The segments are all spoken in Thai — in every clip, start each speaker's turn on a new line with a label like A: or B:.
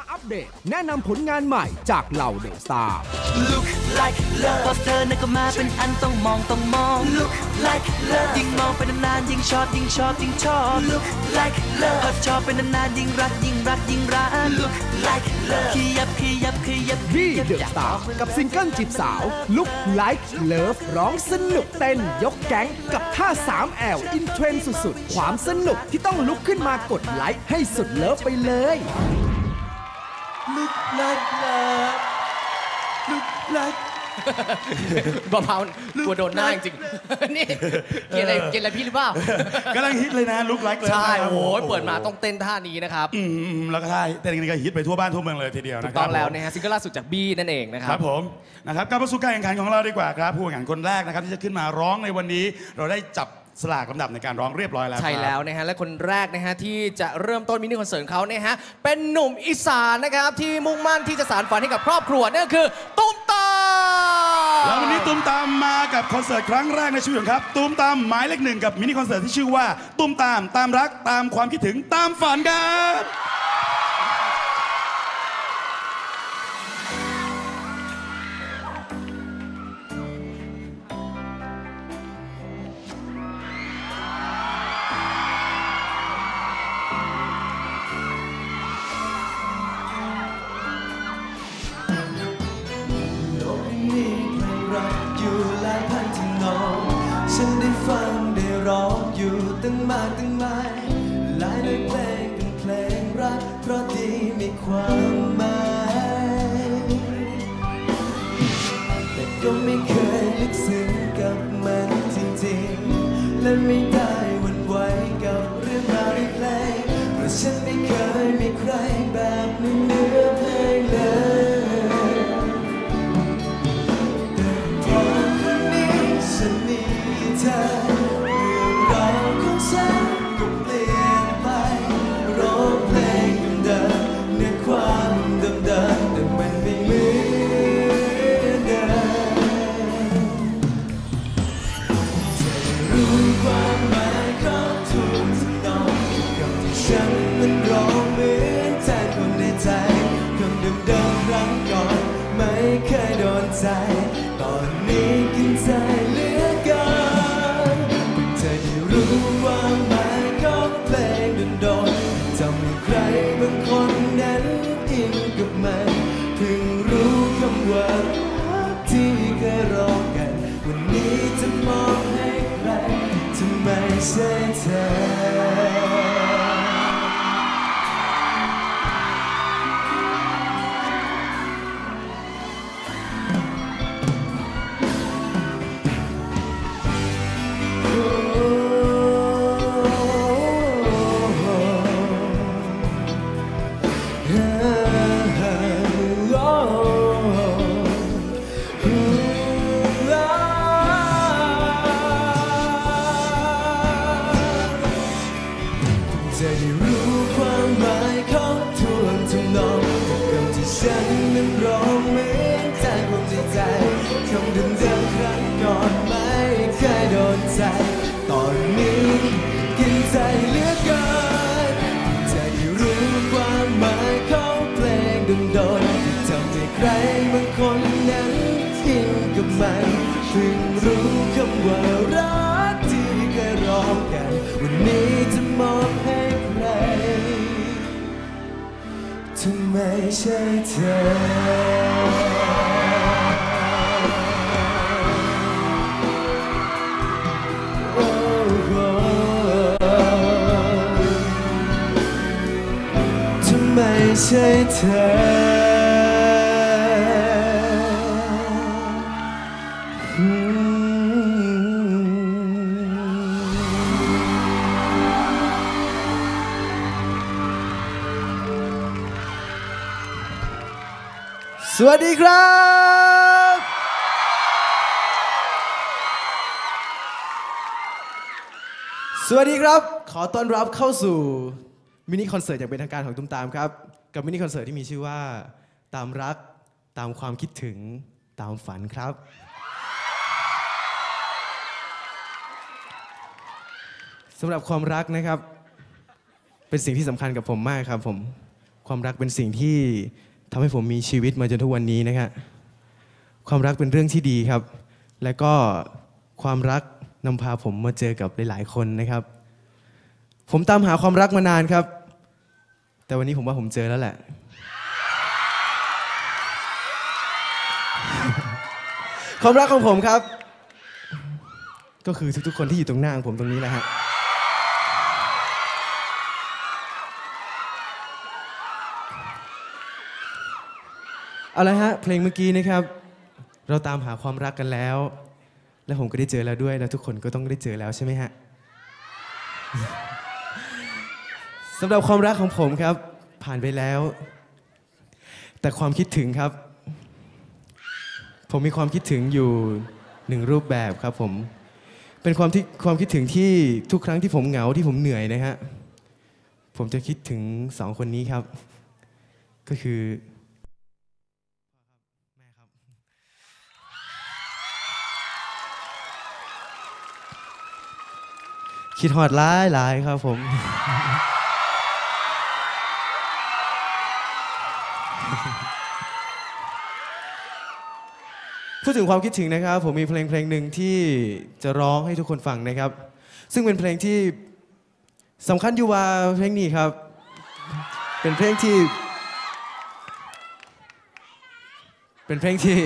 A: ร์อัปเดตแนะนำผลงานใหม่จากเหล่าเดอะสตาร์
B: Look like love พอเธอนั้นก็มาเป็นอันต้องมองต้องมอง Look like love ยิ่งมองไปนานๆยิ่งชอบยิ่งชอบยิ่งชอบ Look like love พอชอบไปนานๆยิ่งรักยิ่งรักยิ่งรัก Look like love ขยับขยับขยับข
A: บี้
B: ยับ
A: เดอะสตาร์กับซิงเกิลจีบสาว Look Like Love ร้องสนุกเต้นยกแก๊งกับท่า3 l อินเทรนสุดๆ ความสนุกที่ต้องลุกขึ้นมากดไลค์ให้สุดเลิฟไปเลย
B: Look like love Look like
C: เบาๆกลัวโดนหน้าจริงๆนี่เกียดอะไรเกียดอะไรพี่หรือเปล่า
D: กำลังฮิตเลยนะลุกไลค์เลย
C: ใช่โอ้ยเปิดมาต้องเต้นท่านี้นะครับ
D: อืมแล้วก็ท่าเต้นกันก็ฮิตไปทั่วบ้านทั่วเมืองเลยทีเดียวนะครับต้
C: องแล้วนะฮะซิงเกิลล่าสุดจากบี้นั่นเองนะครับ
D: ค
C: รั
D: บบผมนะครับกลับมาสู่การแข่งขันของเราดีกว่าครับผู้แข่งขันคนแรกนะครับที่จะขึ้นมาร้องในวันนี้ เราได้จับ สลากลำดับในการร้องเรียบร้อยแล้ว
C: ใช่
D: ครับ
C: แล้วนะฮะและคนแรกนะฮะที่จะเริ่มต้นมินิคอนเสิร์ตเขาเนี่ยฮะเป็นหนุ่มอีสานนะครับที่มุ่งมั่นที่จะสานฝันให้กับครอบครัวนั่นก็คือตุ้มตาม
D: แล้ววันนี้ตูมตามมากับคอนเสิร์ตครั้งแรกในชีวิตของครับตูมตามหมายเลขหนึ่งกับมินิคอนเสิร์ตที่ชื่อว่าตูมตามตามรักตามความคิดถึงตามฝันครับ
B: อยู่ตั้งมากตั้งหลายหลายในเพลงเป็นเพลงรัก เพราะดีมีความหมายแต่ก็ไม่เคยลึกซึ้งกับมันจริงๆ และไม่ ย กินใจเหลือเกินจะได้รู้ความหมายของเพลงดนๆที่ทำให้ใครบางคนนั้นอินกับมันเพิ่งรู้คำว่ารักที่เคยร้องกัน วันนี้จะมอบให้ใครถ้าไมใช่เธอ ใช่เธอ สวัสดีครับสวัสดีครับ ขอต้อนรับเข้าสู่มินิคอนเสิร์ตอย่างเป็นทางการของตุ้มตามครับ กับมินิคอนเสิร์ตที่มีชื่อว่า ตามรักตามความคิดถึงตามฝันครับ สำหรับความรักนะครับ เป็นสิ่งที่สำคัญกับผมมากครับผม
E: ความรักเป็นสิ่งที่ทำให้ผมมีชีวิตมาจนทุกวันนี้นะครับความรักเป็นเรื่องที่ดีครับ และก็ความรักนำพาผมมาเจอกับหลาย ๆ คนนะครับ ผมตามหาความรักมานานครับ แต่วันนี้ผมว่าผมเจอแล้วแหละ ความรักของผมครับ ก็คือทุกๆคนที่อยู่ตรงหน้าของผมตรงนี้แหละฮะเอาละฮะ เพลงเมื่อกี้นะครับ เราตามหาความรักกันแล้ว และผมก็ได้เจอแล้วด้วย แล้วทุกคนก็ต้องได้เจอแล้วใช่ไหมฮะ สำหรับความรักของผมครับ ผ่านไปแล้ว แต่ความคิดถึงครับ ผมมีความคิดถึงอยู่หนึ่งรูปแบบครับผม เป็นความที่ความคิดถึงที่ทุกครั้งที่ผมเหงาที่ผมเหนื่อยนะฮะผมจะคิดถึงสองคนนี้ครับ ก็คือแม่ครับ คิดหอดร้ายหลายครับผม พูดถึงความคิดถึงนะครับ ผมมีเพลงเพลงหนึ่งที่จะร้องให้ทุกคนฟังนะครับ ซึ่งเป็นเพลงที่สำคัญอยู่ว่าเพลงนี้ครับ เป็นเพลงที่ เป็นเพลงที่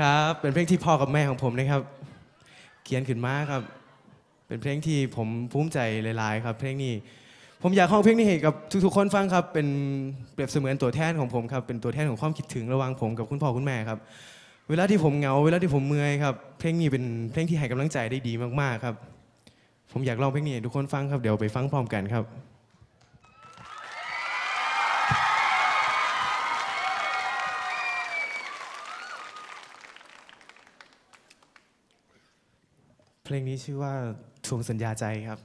E: ครับเป็นเพลงที่พ่อกับแม่ของผมนะครับ เขียนขึ้นมาครับ เป็นเพลงที่ผมภูมิใจหลาย ๆ ครับ เพลงนี้ ผมอยากห้องเพลงนี้ให้กับทุกๆคนฟังครับ เป็นเปรียบเสมือนตัวแทนของผมครับเป็นตัวแทนของความคิดถึงระหว่างผมกับคุณพ่อคุณแม่ครับ เวลาที่ผมเหงาเวลาที่ผมเมื่อยครับ เพลงนี้เป็นเพลงที่ให้กำลังใจได้ดีมากๆครับ ผมอยากร้องเพลงนี้ให้ทุกคนฟังครับเดี๋ยวไปฟังพร้อมกันครับ เพลงนี้ชื่อว่าทวงสัญญาใจครับ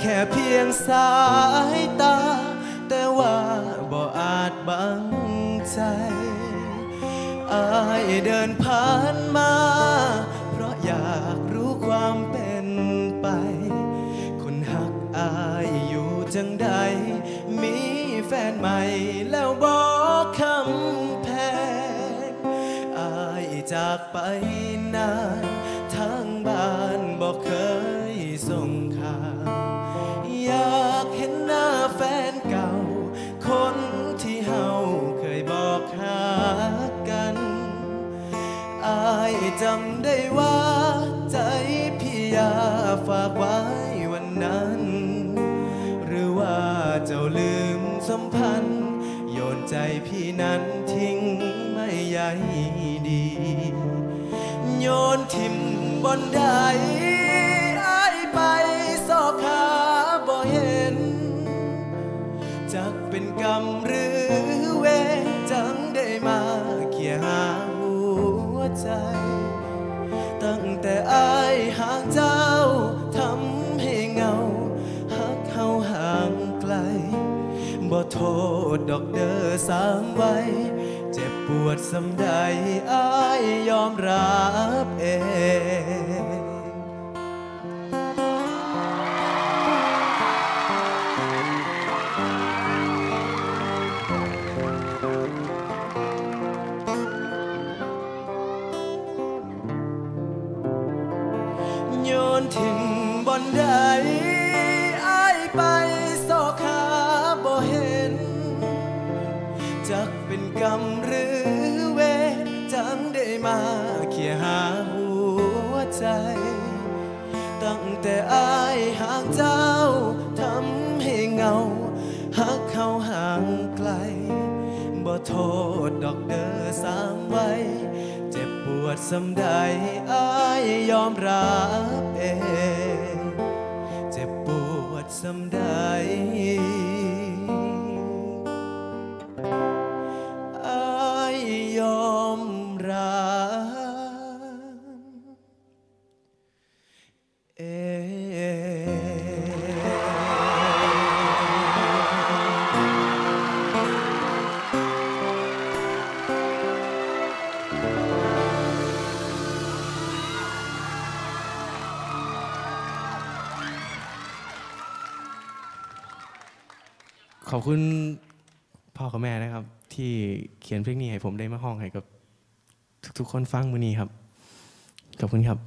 B: แค่เพียงสายตา แต่ว่าบ่อาจบังใจอายเดินผ่านมา เพราะอยากรู้ความเป็นไป คนหักอายอยู่จังใด มีแฟนใหม่แล้วบอกคำแพงอายจากไปนานทางบ้านบอกเคยส่งข่าว อยากเห็นหน้าแฟนเก่า คนที่เฮาเคยบอกหากันอายจำได้ว่าใจพี่ยาฝากไว้วันนั้น หรือว่าเจ้าลืมสัมพันธ์ โยนใจพี่นั้นทิ้งไม่ใยดี โยนทิมบนใด จักเป็นกรรมหรือเวรจังได้มาเขี่ยหาหัวใจ ตั้งแต่อายห่างเจ้าทำให้เงาหักเฮาห่างไกล บ่โทษดอกเดอสามไว้เจ็บปวดสำใดอายยอมรับเอง งบนใดอายไปสอกหาบ่เห็น จักเป็นกรรมหรือเวรจังได้มาเขี่ยหาหัวใจ ตั้งแต่อายห่างเจ้าทำให้เหงาหักเขาห่างไกล บ่โทษดอกเดอสามไว้เจ็บปวดสำใดอายยอมรับเองำใด ขอบคุณพ่อกับแม่นะครับ ที่เขียนเพลงนี้ให้ผมได้มาห้องให้กับ ทุกๆคนฟังมือนี้ครับ ขอบคุณครับ